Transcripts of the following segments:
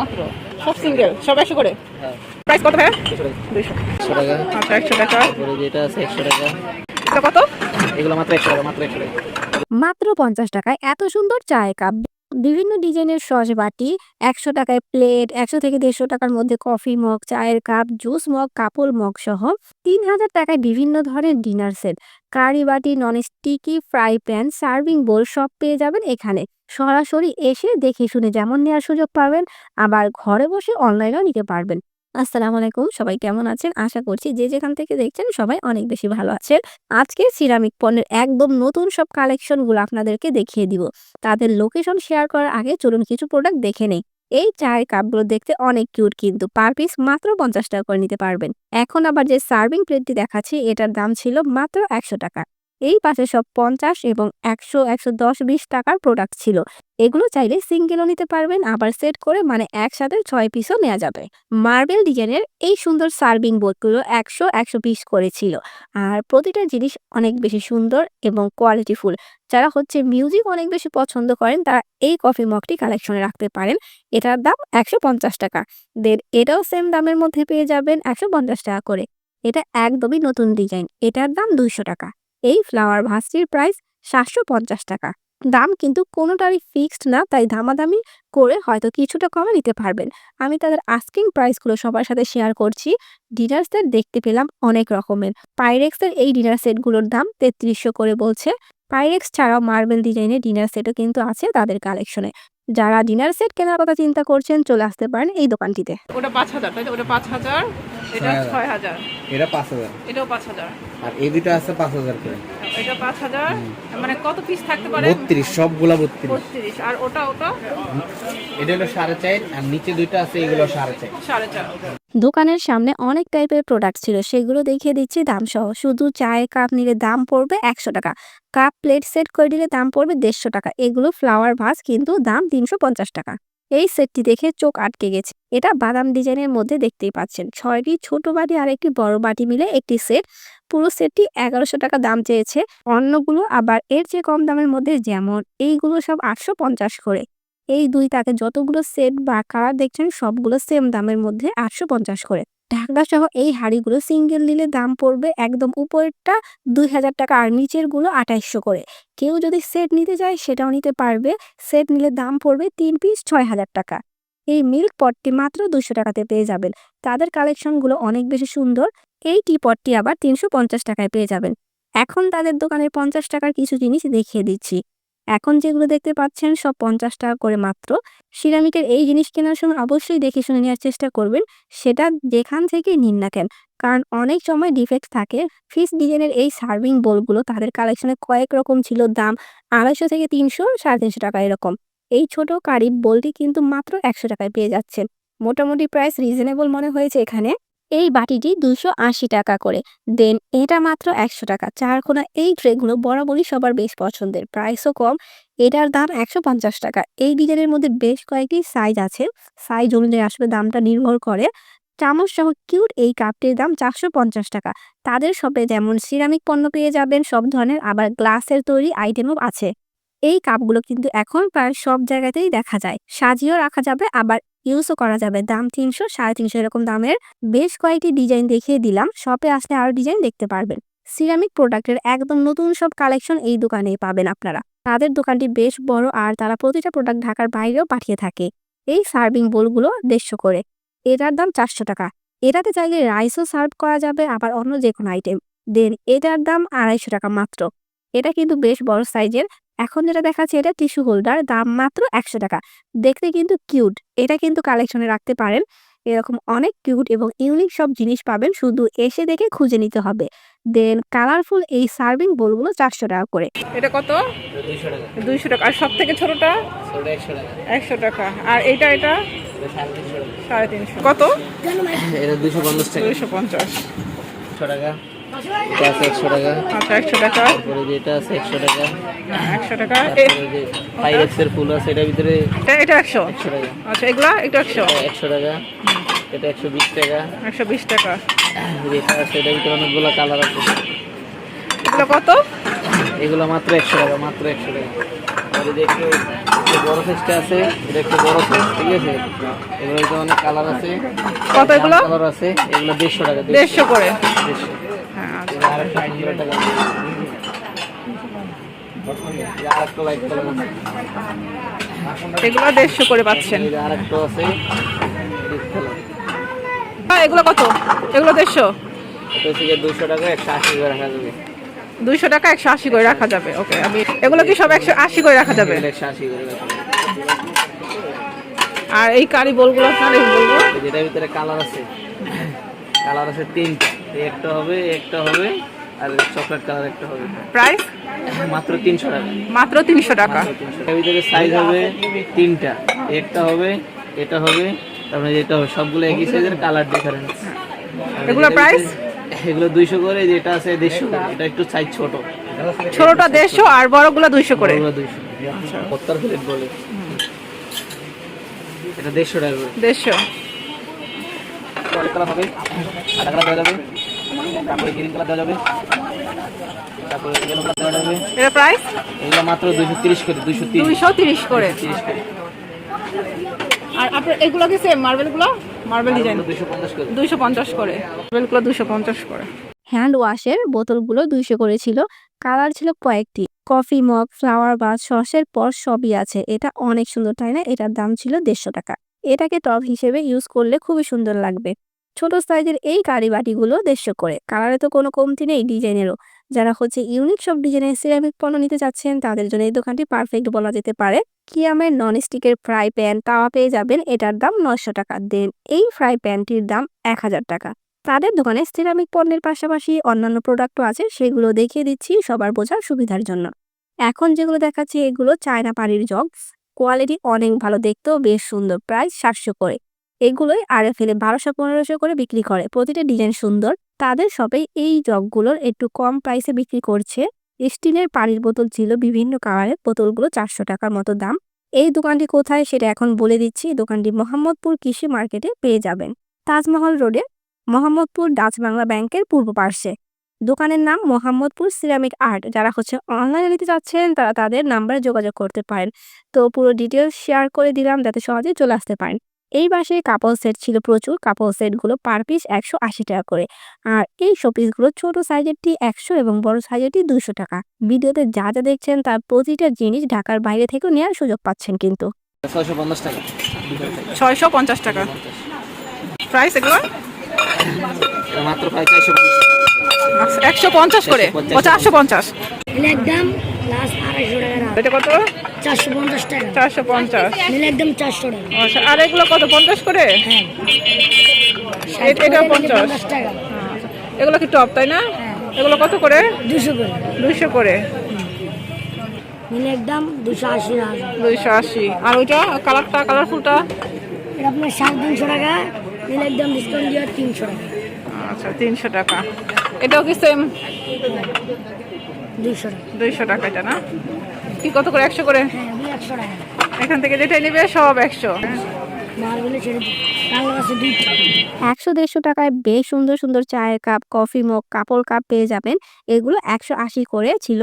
মাত্র। সব সিঙ্গেল সব একশো করে? হ্যাঁ। প্রাইস কত ভাইয়া? দুইশো। টাকা। আচ্ছা একশো টাকা। যেটা আছে একশো টাকা। এটা কত? এগুলো মাত্র একশো টাকা মাত্র একশো টাকা। মাত্র পঞ্চাশ টাকায় এত সুন্দর চায় কাপ। বিভিন্ন ডিজাইনের সস বাটি, একশো টাকায় প্লেট একশো থেকে দেড়শো টাকার মধ্যে কফি মগ চায়ের কাপ জুস মগ কাপড় মগ সহ তিন হাজার টাকায় বিভিন্ন ধরনের ডিনার সেট কারি বাটি non sticky fry pan serving bowl সব পেয়ে যাবেন এখানে। সরাসরি এসে দেখে শুনে যেমন নেওয়ার সুযোগ পাবেন, আবার ঘরে বসে অনলাইনেও নিতে পারবেন। আসসালামু আলাইকুম। সবাই কেমন আছেন? আশা করছি যে যেখান থেকে দেখছেন সবাই অনেক বেশি ভালো আছেন। আজকে সিরামিক পণ্যের একদম নতুন সব কালেকশনগুলো আপনাদেরকে দেখিয়ে দিব। তাদের লোকেশন শেয়ার করার আগে চলুন কিছু প্রোডাক্ট দেখে নেই। এই চায়ের কাপগুলো দেখতে অনেক কিউট কিন্তু পার পিস মাত্র পঞ্চাশ টাকা করে নিতে পারবেন। এখন আবার যে সার্ভিং প্লেটটি দেখাচ্ছি, এটার দাম ছিল মাত্র একশো টাকা। এই পাশে সব পঞ্চাশ এবং একশো একশো দশ, বিশ টাকার প্রোডাক্ট ছিল। এগুলো চাইলে সিঙ্গেলও নিতে পারবেন, আবার সেট করে মানে একসাথে ছয় পিসও নেওয়া যাবে। মার্বেল ডিজাইনের এই সুন্দর সার্ভিং বোর্ডগুলো একশো একশো পিস করেছিল। আর প্রতিটা জিনিস অনেক বেশি সুন্দর এবং কোয়ালিটিফুল যারা হচ্ছে মিউজিক অনেক বেশি পছন্দ করেন, তারা এই কফি মগটি কালেকশনে রাখতে পারেন। এটার দাম একশো পঞ্চাশ টাকা। দেন এটাও সেম দামের মধ্যে পেয়ে যাবেন একশো পঞ্চাশ টাকা করে। এটা একদমই নতুন ডিজাইন এটার দাম দুইশো টাকা। এই ফ্লাওয়ার ভাসটির প্রাইস সাতশো পঞ্চাশ টাকা। দাম কিন্তু কোনোটারই ফিক্সড না, তাই দামাদামি করে হয়তো কিছুটা কমে নিতে পারবেন। আমি তাদের আস্কিং প্রাইসগুলো সবার সাথে শেয়ার করছি। ডিনার সেট দেখতে পেলাম অনেক রকমের। পাইরেক্সের এই ডিনার সেটগুলোর দাম তেত্রিশশো করে বলছে। পাইরেক্স ছাড়াও মার্বেল ডিজাইনের ডিনার সেটও কিন্তু আছে তাদের কালেকশনে যারা ডিনার সেট কেনার কথা চিন্তা করছেন, চলে আসতে পারেন এই দোকানটিতে। ওটা পাঁচ হাজার ওটা পাঁচ হাজার। এটা ছয় হাজার। ছয় হাজার। এটা পাঁচ হাজার। এটাও পাঁচ হাজার। আর এই দুটো আছে পাঁচ হাজার করে। এটা পাঁচ হাজার। মানে কত পিস থাকতে পারে? বত্রিশ সবগুলা বত্রিশ। বত্রিশ। আর ওটা ওটা? এটা হলো সাড়ে চার আর নিচে দুইটা আছে এগুলো সাড়ে চার। সাড়ে চার। দোকানের সামনে অনেক টাইপের প্রোডাক্ট ছিল সেগুলো দেখিয়ে দিচ্ছি দাম সহ শুধু চায়ের কাপ নিলে দাম পড়বে একশো টাকা। কাপ প্লেট সেট করে দিলে দাম পড়বে দেড়শো টাকা। এগুলো ফ্লাওয়ার ভাস কিন্তু দাম তিনশো পঞ্চাশ টাকা। এই সেটটি দেখে চোখ আটকে গেছে। এটা বাদাম ডিজাইনের মধ্যে দেখতেই পাচ্ছেন। ছয়টি ছোট বাটি আর একটি বড় বাটি মিলে একটি সেট। পুরো সেটটি এগারোশো টাকা দাম চেয়েছে। অন্যগুলো আবার এর চেয়ে কম দামের মধ্যে যেমন এইগুলো সব আটশো পঞ্চাশ করে। এই দুই তাকে যতগুলো সেট বা কালার দেখছেন সবগুলো সেম দামের মধ্যে আটশো পঞ্চাশ করে। ঢাকনা সহ এই হাড়িগুলো সিঙ্গেল নিলে দাম পড়বে একদম উপরেরটা দুই হাজার টাকা আর নিচেরগুলো আঠাইশশো করে। কেউ যদি সেট নিতে চায় সেটাও নিতে পারবে। সেট নিলে দাম পড়বে তিন পিস ছয় হাজার টাকা। এই মিল্ক পটটি মাত্র দুশো টাকাতে পেয়ে যাবেন। তাদের কালেকশনগুলো অনেক বেশি সুন্দর। এই টি পটটি আবার তিনশো পঞ্চাশ টাকায় পেয়ে যাবেন। এখন তাদের দোকানের পঞ্চাশ টাকার কিছু জিনিস দেখিয়ে দিচ্ছি। এখন যেগুলো দেখতে পাচ্ছেন সব পঞ্চাশ টাকা করে মাত্র। সিরামিকের এই জিনিস কেনার সময় অবশ্যই দেখে শুনে নেওয়ার চেষ্টা করবেন। সেটা যেখান থেকে নিন না কেন। কারণ অনেক সময় ডিফেক্ট থাকে। ফিস ডিজাইনের এই সার্ভিং বোলগুলো তাদের কালেকশনে কয়েক রকম ছিল দাম আড়াইশো থেকে তিনশো, সাড়ে তিনশো টাকা এরকম। এই ছোট কারি বোলটি কিন্তু মাত্র একশো টাকায় পেয়ে যাচ্ছেন। মোটামুটি প্রাইস রিজনেবল মনে হয়েছে এখানে। এই বাটিটি দুশো আশি টাকা করে। দেন এটা মাত্র একশো টাকা। চারকোনা এই ট্রেগুলো বরাবরই সবার বেশ পছন্দের। প্রাইসও কম। এটার দাম একশো পঞ্চাশ টাকা। এই ডিজাইনের মধ্যে বেশ কয়েকটি সাইজ আছে। সাইজ অনুযায়ী আসলে দামটা নির্ভর করে। চামচ সহ কিউট এই কাপটির দাম চারশো পঞ্চাশ টাকা। তাদের শপে যেমন সিরামিক পণ্য পেয়ে যাবেন, সব ধরনের আবার গ্লাসের তৈরি আইটেমও আছে। এই কাপগুলো কিন্তু এখন প্রায় সব জায়গাতেই দেখা যায়। সাজিয়েও রাখা যাবে, আবার ইউজও করা যাবে। দাম তিনশো, সাড়ে তিনশো এরকম দামের বেশ কয়েকটি ডিজাইন দেখিয়ে দিলাম। শপে আসলে আরও ডিজাইন দেখতে পারবেন। সিরামিক প্রোডাক্টের একদম নতুন সব কালেকশন এই দোকানেই পাবেন আপনারা। তাদের দোকানটি বেশ বড় আর তারা প্রতিটা প্রোডাক্ট ঢাকার বাইরেও পাঠিয়ে থাকে। এই সার্ভিং বোলগুলো দেড়শো করে। এটার দাম চারশো টাকা। এটাতে চাইলে রাইসও সার্ভ করা যাবে, আবার অন্য যে কোনো আইটেম দেন এটার দাম আড়াইশো টাকা মাত্র। এটা কিন্তু বেশ বড় সাইজের এখন যেটা দেখাচ্ছে এটা টিস্যু হোল্ডার দাম মাত্র একশো টাকা। দেখতে কিন্তু কিউট। এটা কিন্তু কালেকশনে রাখতে পারেন। এরকম অনেক কিউট এবং ইউনিক সব জিনিস পাবেন শুধু এসে দেখে খুঁজে নিতে হবে। দেন কালারফুল এই সার্ভিং বোলগুলো চারশো টাকা করে। এটা কত? দুইশো টাকা। আর সব থেকে ছোটটা একশো টাকা। আর এটা? এটা সাড়ে তিনশো কত? দুশো পঞ্চাশ টাকা। দুইশো পঞ্চাশ। টাকা। এটা আছে একশো টাকা। আচ্ছা একশো টাকা। তারপরে যেটা আছে একশো টাকা। একশো টাকা। এ- তারপরে যে পাইরেক্সের ফুল আছে এটার ভিতরে এটা এটা একশো। একশো টাকা। আচ্ছা এগুলা? এটা একশো। একশো টাকা। এটা একশো বিশ টাকা। একশো বিশ টাকা। যেটা আছে এটার ভিতরে অনেকগুলো কালার আছে। এগুলো কত? এগুলো মাত্র একশো টাকা মাত্র একশো টাকা। আর এই একটু বড় সাইজটা আছে এটা একটু বড় সাইজ ঠিক আছে? এগুলো অনেক কালার আছে। কত এগুলো? কালার আছে এগুলো দেড়শো টাকা দেড়শো করে। দেড়শো। এগুলো দেড়শো করে পাচ্ছেন। এগুলো কত? এগুলো দেড়শো? দুশো টাকা একশো আশি করে রাখা যাবে দুইশো টাকা একশো আশি করে রাখা যাবে। ওকে, আমি এগুলো কি সব একশো আশি করে রাখা যাবে? করে আর এই কারি বলগুলো আপনার এই যেটার ভিতরে কালার আছে। কালার আছে তিনটা। একটা হবে একটা হবে আর চকলেট কালার একটা হবে। প্রাইস মাত্র তিনশো টাকা। মাত্র তিনশো টাকা। এর ভিতরে সাইজ হবে তিনটা। একটা হবে এটা হবে তারপরে যেটা হবে সবগুলো একই সাইজের কালার ডিফারেন্স এগুলো price? এগুলো দুইশো করে যেটা আছে দেড়শো করে। এটা একটু সাইজ ছোট। ছোটটা দেড়শো আর বড়গুলো দুইশো করে। বড়গুলো দুইশো। পত্তার প্লেট বলে। এটা দেড়শো টাকা করে। দেড়শো। হবে। আটা কালার দেওয়া যাবে। তারপরে গ্রিন কালার দেওয়া যাবে। তারপরে ইয়েলো কালার দেওয়া যাবে। এটা প্রাইস এগুলো মাত্র দুইশো তিরিশ করে দুইশো তিরিশ দুইশো তিরিশ করে? তিরিশ করে। আর আপনার এগুলো কি সেম মার্বেলগুলো মার্বেল ডিজাইন দুইশো পঞ্চাশ করে। দুইশো পঞ্চাশ করে। মার্বেলগুলো দুইশো পঞ্চাশ করে। হ্যান্ড ওয়াশের বোতলগুলো দুইশো করে ছিল কালার ছিল কয়েকটি। কফি মগ ফ্লাওয়ার বা সসের পর সবই আছে। এটা অনেক সুন্দর তাই না? এটার দাম ছিল দেড়শো টাকা। এটাকে টপ হিসেবে ইউজ করলে খুবই সুন্দর লাগবে। ছোট সাইজের এই কারি বাটিগুলো দেড়শো করে। কালারে তো কোনো কমতি নেই ডিজাইনেরও। যারা হচ্ছে ইউনিক সব ডিজাইনের সিরামিক পণ্য নিতে চাচ্ছেন, তাদের জন্য এই দোকানটি পারফেক্ট বলা যেতে পারে। কিয়ামের নন স্টিকের ফ্রাই প্যান তাওয়া পেয়ে যাবেন, এটার দাম নশো টাকা। দেন এই ফ্রাই প্যানটির দাম এক হাজার টাকা। তাদের দোকানে সিরামিক পণ্যের পাশাপাশি অন্যান্য প্রোডাক্টও আছে, সেগুলো দেখিয়ে দিচ্ছি সবার বোঝার সুবিধার জন্য। এখন যেগুলো দেখাচ্ছি, এগুলো চায়না পানির জগ। কোয়ালিটি অনেক ভালো, দেখতেও বেশ সুন্দর প্রায় সাতশো করে। এগুলোই আর ফেলে বারোশো পনেরোশো করে বিক্রি করে। প্রতিটা ডিজাইন সুন্দর। তাদের সবে এই জগগুলোর একটু কম প্রাইসে বিক্রি করছে। স্টিলের পানির বোতল ছিল বিভিন্ন কালারের। বোতলগুলো চারশো টাকার মতো দাম। এই দোকানটি কোথায় সেটা এখন বলে দিচ্ছি। দোকানটি মোহাম্মদপুর কৃষি মার্কেটে পেয়ে যাবেন। তাজমহল রোডে, মোহাম্মদপুর ডাচ বাংলা ব্যাংকের পূর্ব পার্শ্বে। দোকানের নাম মোহাম্মদপুর সিরামিক আর্ট। যারা হচ্ছে অনলাইনে নিতে চাচ্ছেন, তারা তাদের নাম্বারে যোগাযোগ করতে পারেন। তো পুরো ডিটেলস শেয়ার করে দিলাম, যাতে সহজে চলে আসতে পারেন। এই পাশে কাপড় সেট ছিল প্রচুর। কাপড় সেটগুলো পার পিস একশো আশি টাকা করে। আর এই শোপিসগুলো ছোট সাইজেরটি একশো এবং বড় সাইজেরটি দুশো টাকা। ভিডিওতে যা যা দেখছেন তার প্রতিটা জিনিস ঢাকার বাইরে থেকেও নেওয়ার সুযোগ পাচ্ছেন কিন্তু। ছয়শো পঞ্চাশ টাকা। ছয়শো পঞ্চাশ টাকা। প্রাইস এগুলো? মাত্র প্রায় চারশো একশো পঞ্চাশ করে? ও চারশো পঞ্চাশ। একদম এটা কত? চারশো পঞ্চাশ টাকা। চারশো পঞ্চাশ। নিলে একদম চারশো টাকা। আচ্ছা আর এগুলো কত পঞ্চাশ করে? হ্যাঁ। এটা পঞ্চাশ। টাকা। আচ্ছা। এগুলো কি টপ তাই না? এগুলো কত করে? দুশো করে। করে। নিলে একদম দুশো আশি দুইশো আশি। আর ওইটা কালারটা কালারফুলটা? এটা আপনার সাড়ে তিনশো টাকা নিলে একদম ডিসকাউন্ট দিয়ে তিনশো টাকা। আচ্ছা তিনশো টাকা। এটাও কি সেম দুশো দুইশো টাকা। এটা না? কি কত করে? একশো করে? হ্যাঁ এখান থেকে যেটা নেবে সব একশো। একশো দেড়শো টাকায় বেশ সুন্দর সুন্দর চায়ের কাপ কফি মগ কাপড় কাপ পেয়ে যাবেন। এগুলো একশো আশি করে ছিল।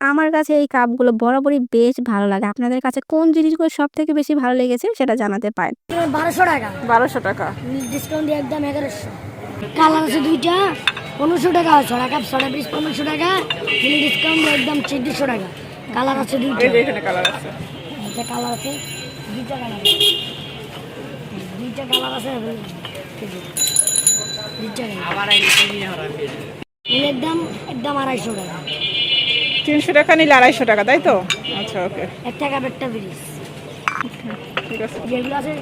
আমার কাছে এই কাপগুলো বরাবরই বেশ ভালো লাগে। আপনাদের কাছে কোন জিনিসগুলো সব থেকে বেশি ভালো লেগেছে সেটা জানাতে পারেন। বারোশো টাকা। বারোশো টাকা। ডিসকাউন্ট দিয়ে একদম এগারোশো। কালার আছে দুইটা। পনেরোশো টাকা ছড়া কাপ ছড়া পিস পনেরোশো টাকা নিলে ডিসকাউন্ট একদম চোদ্দোশো টাকা। কালার আছে দুইটা। কালার আছে। একটা কালার আছে দুইটা কালার দুইটা কালার আছে দুইটা নিলে একদম আড়াইশো টাকা। তিনশো টাকা নিলে আড়াইশো টাকা তাই তো? আচ্ছা ওকে। একটা কাপ একটা ব্রিজ ঠিক আছে। যেগুলো আছে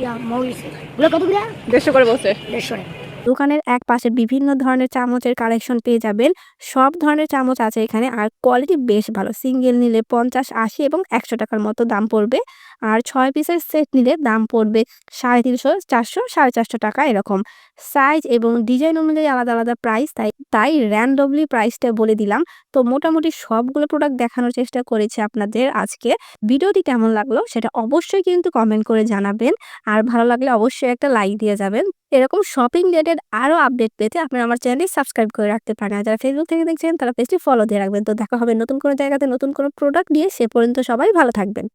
ইয়া মৌলিস ওগুলো কত করে দেড়শো করে বসে দেড়শো টাকা। দোকানের এক পাশে বিভিন্ন ধরনের চামচের কালেকশন পেয়ে যাবেন। সব ধরনের চামচ আছে এখানে আর কোয়ালিটি বেশ ভালো। সিঙ্গেল নিলে পঞ্চাশ, আশি এবং একশো টাকার মতো দাম পড়বে। আর ছয় পিসের সেট নিলে দাম পড়বে সাড়ে তিনশো, চারশো, সাড়ে চারশো টাকা এরকম। সাইজ এবং ডিজাইন অনুযায়ী আলাদা আলাদা প্রাইস তাই তাই র্যান্ডমলি প্রাইসটা বলে দিলাম। তো মোটামুটি সবগুলো প্রোডাক্ট দেখানোর চেষ্টা করেছি আপনাদের আজকে। ভিডিওটি কেমন লাগল সেটা অবশ্যই কিন্তু কমেন্ট করে জানাবেন। আর ভালো লাগলে অবশ্যই একটা লাইক দিয়ে যাবেন। এরকম শপিং রিলেটেড আরও আপডেট পেতে আপনারা আমার চ্যানেলটি সাবস্ক্রাইব করে রাখতে পারেন। আর যারা ফেসবুক থেকে দেখছেন, তারা পেজটি ফলো দিয়ে রাখবেন। তো দেখা হবে নতুন কোনো জায়গাতে নতুন কোনো প্রোডাক্ট নিয়ে, সে পর্যন্ত সবাই ভালো থাকবেন।